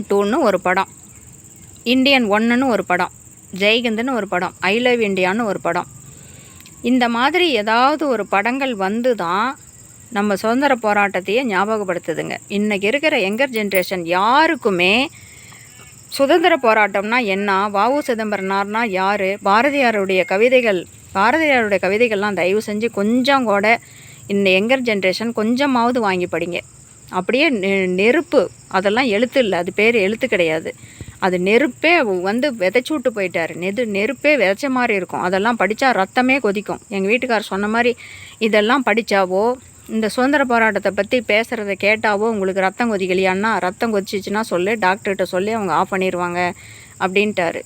Indian டூன்னு ஒரு படம். இந்தியன் ஒன்றுன்னு ஒரு படம். ஜெய்கந்துன்னு ஒரு படம். ஐ லவ் இண்டியான்னு ஒரு படம். இந்த மாதிரி ஏதாவது ஒரு படங்கள் வந்து தான் நம்ம சுதந்திர போராட்டத்தையே ஞாபகப்படுத்துதுங்க. இன்றைக்கி இருக்கிற யங்கர் ஜென்ரேஷன் யாருக்குமே சுதந்திர போராட்டம்னா என்ன? வாவு சிதம்பரனார்னா யார்? பாரதியாருடைய கவிதைகள் பாரதியாருடைய கவிதைகள்லாம் தயவு செஞ்சு கொஞ்சம் கூட இந்த யங்கர் ஜென்ரேஷன் கொஞ்சமாவது வாங்கி படிங்க. அப்படியே நெருப்பு அதெல்லாம் எழுத்து இல்லை அது பேர் எழுத்து கிடையாது. அது நெருப்பே வந்து விதைச்சி விட்டு போயிட்டார். நெது நெருப்பே விதைச்ச மாதிரி இருக்கும். அதெல்லாம் படித்தா ரத்தமே கொதிக்கும். எங்கள் வீட்டுக்கார் சொன்ன மாதிரி இதெல்லாம் படித்தாவோ இந்த சுதந்திர போராட்டத்தை பற்றி பேசுகிறத கேட்டாவோ உங்களுக்கு ரத்தம் கொதிக்கலையான்னா ரத்தம் கொதிச்சிச்சுன்னா சொல்லு டாக்டர்கிட்ட சொல்லி அவங்க ஆஃப் பண்ணிடுவாங்க அப்படின்ட்டாரு.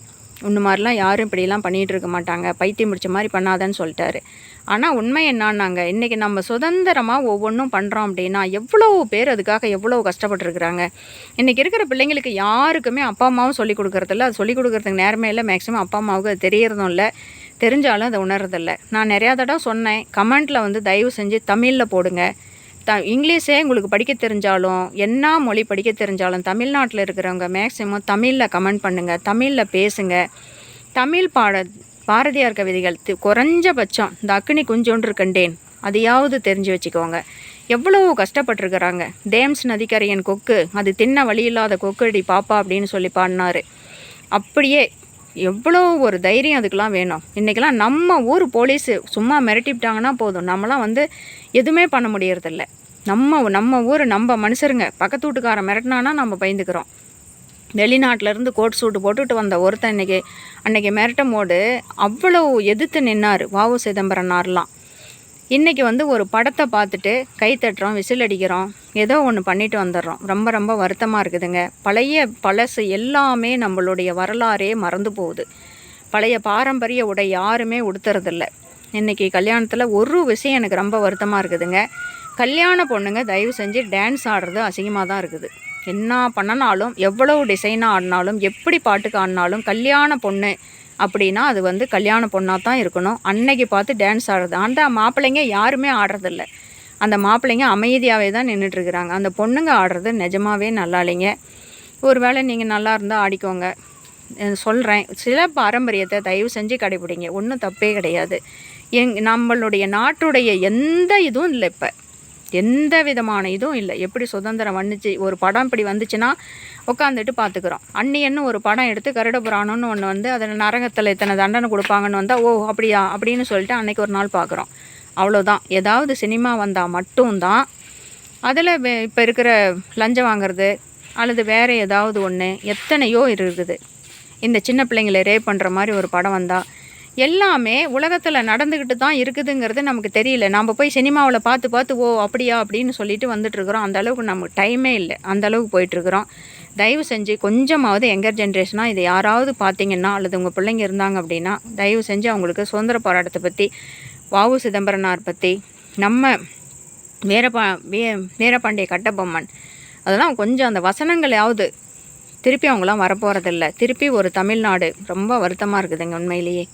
இந்த மாதிரிலாம் யாரும் இப்படிலாம் பண்ணிகிட்டு இருக்க மாட்டாங்க. பைத்தியம் முடிச்ச மாதிரி பண்ணாதன்னு சொல்லிட்டாரு. ஆனால் உண்மை என்னான்னாங்க இன்றைக்கி நம்ம சுதந்திரமாக ஒவ்வொன்றும் பண்ணுறோம் அப்படின்னா எவ்வளோ பேர் அதுக்காக எவ்வளோ கஷ்டப்பட்டுருக்குறாங்க. இன்றைக்கி இருக்கிற பிள்ளைங்களுக்கு யாருக்குமே அப்பா அம்மாவும் சொல்லிக் கொடுக்குறதில்ல. அது சொல்லிக் கொடுக்குறதுக்கு நேரமே இல்லை. மேக்ஸிமம் அப்பா அம்மாவுக்கு அது தெரியறதும் இல்லை. தெரிஞ்சாலும் அதை உணர்றதில்ல. நான் நிறையா தடவை சொன்னேன். கமெண்ட்டில் வந்து தயவு செஞ்சு தமிழில் போடுங்க. த இங்கிலீஷே உங்களுக்கு படிக்க தெரிஞ்சாலும் என்ன மொழி படிக்க தெரிஞ்சாலும் தமிழ்நாட்டில் இருக்கிறவங்க மேக்ஸிமம் தமிழில் கமெண்ட் பண்ணுங்கள் தமிழில் பேசுங்க. தமிழ் பாட பாரதியார் கவிதைகள் குறைஞ்சபட்சம் இந்த அக்னி குஞ்சொன்று கண்டேன் அதையாவது தெரிஞ்சு வச்சுக்கோங்க. எவ்வளோ கஷ்டப்பட்டுருக்குறாங்க. தேம்ஸ் நதிக்கரையன் கொக்கு அது தின்ன வழி இல்லாத கொக்கடி பாப்பா அப்படின்னு சொல்லி பாடினார். அப்படியே எவ்வளோ ஒரு தைரியம் அதுக்கெலாம் வேணும். இன்றைக்கெல்லாம் நம்ம ஊர் போலீஸு சும்மா மிரட்டிவிட்டாங்கன்னா போதும். நம்மளாம் வந்து எதுவுமே பண்ண முடியறதில்ல. நம்ம நம்ம ஊர் நம்ம மனுஷருங்க. பக்கத்து வீட்டுக்காரன் மிரட்டினானா நம்ம பயந்துக்கிறோம். வெளிநாட்டிலேருந்து கோட் சூட்டு போட்டுட்டு வந்த ஒருத்தன் இன்றைக்கி அன்றைக்கி மிரட்டும் போது அவ்வளோ எதிர்த்து நின்னார். வாவு சிதம்பரனார்லாம். இன்றைக்கி வந்து ஒரு படத்தை பார்த்துட்டு கை தட்டுறோம் விசில் அடிக்கிறோம் ஏதோ ஒன்று பண்ணிட்டு வந்துடுறோம். ரொம்ப ரொம்ப வருத்தமாக இருக்குதுங்க. பழைய பழசு எல்லாமே நம்மளுடைய வரலாறே மறந்து போகுது. பழைய பாரம்பரிய உடை யாருமே உடுத்துறதில்ல. இன்றைக்கி கல்யாணத்தில் ஒரு விஷயம் எனக்கு ரொம்ப வருத்தமாக இருக்குதுங்க. கல்யாண பொண்ணுங்க தயவு செஞ்சு டான்ஸ் ஆடுறது அசிங்கமாக தான் இருக்குது. என்ன பண்ணினாலும் எவ்வளோ டிசைனாக ஆடினாலும் எப்படி பாட்டுக்கு ஆடினாலும் கல்யாண பொண்ணு அப்படின்னா அது வந்து கல்யாண பொண்ணாக தான் இருக்கணும். அன்னைக்கு பார்த்து டான்ஸ் ஆடுறது. அந்த மாப்பிள்ளைங்க யாருமே ஆடுறதில்ல. அந்த மாப்பிள்ளைங்க அமைதியாகவே தான் நின்றுட்டுருக்குறாங்க அந்த பொண்ணுங்க ஆடுறது நிஜமாகவே நல்லா இல்லைங்க ஒரு வேளை நீங்கள் நல்லா இருந்தால் ஆடிக்கோங்க. சொல்கிறேன் சில பாரம்பரியத்தை தயவு செஞ்சு கடைபிடிங்க. ஒன்றும் தப்பே கிடையாது. எங் நம்மளுடைய நாட்டுடைய எந்த இதுவும் இல்லை இப்போ. எந்த விதமான இதுவும் இல்லை. எப்படி சுதந்திரம் வந்துச்சு ஒரு படம் இப்படி வந்துச்சுன்னா உட்காந்துட்டு பார்த்துக்குறோம். அன்னியன்னு ஒரு படம் எடுத்து கருட புராணம்னு ஒன்று வந்து அதில் நரகத்தில் இத்தனை தண்டனை கொடுப்பாங்கன்னு வந்தால் ஓ அப்படியா அப்படின்னு சொல்லிட்டு அன்றைக்கி ஒரு நாள் பார்க்குறோம். அவ்வளோதான் ஏதாவது சினிமா வந்தால் மட்டும்தான் அதில் இப்போ இருக்கிற லஞ்சம் வாங்குறது அல்லது வேறு ஏதாவது ஒன்று எத்தனையோ இருக்குது. இந்த சின்ன பிள்ளைங்களை ரேப் பண்ணுற மாதிரி ஒரு படம் வந்தால் எல்லாமே உலகத்தில் நடந்துக்கிட்டு தான் இருக்குதுங்கிறது நமக்கு தெரியல. நம்ம போய் சினிமாவில் பார்த்து பார்த்து ஓ அப்படியா அப்படின்னு சொல்லிட்டு வந்துட்டுருக்குறோம் அந்தளவுக்கு நமக்கு டைமே இல்லை. அந்த அளவுக்கு போயிட்டுருக்குறோம் தயவு செஞ்சு கொஞ்சமாவது எங்கர் ஜென்ரேஷனாக இதை யாராவது பார்த்தீங்கன்னா அல்லது உங்கள் பிள்ளைங்க இருந்தாங்க அப்படின்னா தயவு செஞ்சு அவங்களுக்கு சுதந்திர போராட்டத்தை பற்றி வாவு சிதம்பரனார் பற்றி நம்ம வீரபா வீ வீரபாண்டிய கட்டபொம்மன் அதெல்லாம் கொஞ்சம் அந்த வசனங்களையாவது திருப்பி அவங்களாம் வரப்போகிறதில்ல திருப்பி ஒரு தமிழ்நாடு. ரொம்ப வருத்தமாக இருக்குதுங்க உண்மையிலேயே.